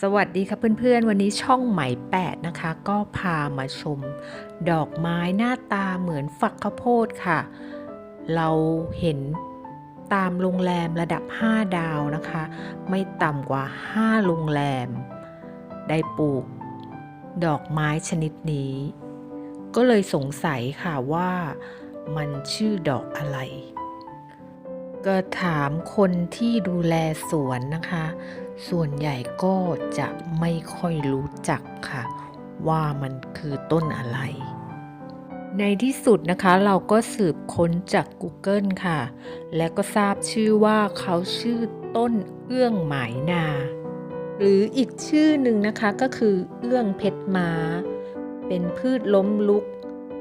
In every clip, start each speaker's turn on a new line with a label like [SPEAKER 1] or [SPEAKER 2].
[SPEAKER 1] สวัสดีค่ะเพื่อนๆ วันนี้ช่องไหมแปดนะคะ ก็พามาชม ดอกไม้หน้าตาเหมือนฝักข้าวโพดค่ะ เราเห็นตามโรงแรมระดับ 5 ดาวนะคะ ไม่ต่ำกว่า 5 โรงแรม ได้ปลูก ดอกไม้ชนิดนี้ ก็เลยสงสัยค่ะว่ามันชื่อดอกอะไร ก็ถามคนที่ดูแลสวนนะคะ ส่วนใหญ่ก็จะไม่ค่อยรู้จักค่ะ ว่ามันคือต้นอะไร ในที่สุดนะคะเราก็สืบค้นจาก Google ค่ะ และก็ทราบชื่อว่าเขาชื่อต้นเอื้องหมายนา หรืออีกชื่อหนึ่งนะคะก็คือเอื้องเพชรม้า เป็นพืชล้มลุก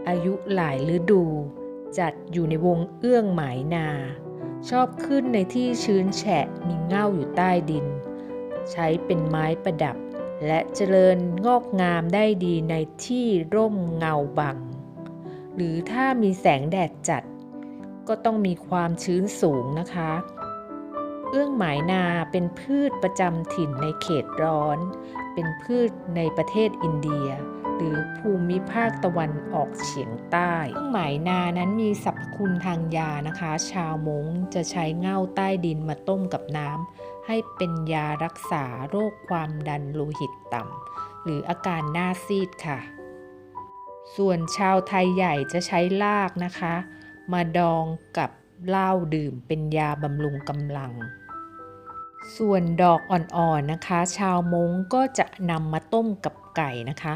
[SPEAKER 1] อายุหลายฤดู จัดอยู่ในวงเอื้องหมายนา ชอบขึ้นในที่ชื้นแฉะมีเง่าอยู่ใต้ดิน ใช้เป็นไม้ประดับ และเจริญงอกงามได้ดีในที่ร่มเงาบัง หรือถ้ามีแสงแดดจัด ก็ต้องมีความชื้นสูงนะคะเอื้องหมายนาเป็นพืชประจำถิ่นในเขตร้อน เป็นพืชในประเทศอินเดีย หรือภูมิภาคตะวันออกเฉียงใต้เอื้องหมายนานั้นมีสรรพคุณทางยานะคะ ชาวมงจะใช้เง่าใต้ดินมาต้มกับน้ำให้เป็นยารักษาโรคความดันโลหิตต่ำหรืออาการหน้าซีดค่ะ ส่วนชาวไทยใหญ่จะใช้รากนะคะ มาดองกับเหล้าดื่มเป็นยาบำรุงกำลังส่วนดอกอ่อนๆนะคะ ชาวมงก็จะนำมาต้มกับไก่นะคะ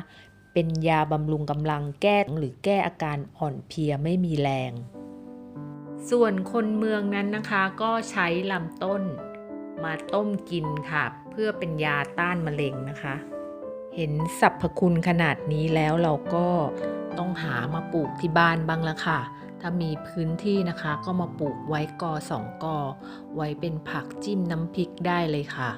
[SPEAKER 1] เป็นยาบำรุงกำลังแก้หรือแก้อาการอ่อนเพลียไม่มีแรง ส่วนคนเมืองนั้นนะคะก็ใช้ลำต้น มาต้มกินค่ะ เพื่อเป็นยาต้านมะเร็งนะคะ เห็นสรรพคุณขนาดนี้แล้วเราก็ต้องหามาปลูกที่บ้านบ้างละค่ะ ถ้ามีพื้นที่นะคะก็มาปลูกไว้กอสองกอ ไว้เป็นผักจิ้มน้ำพริกได้เลยค่ะ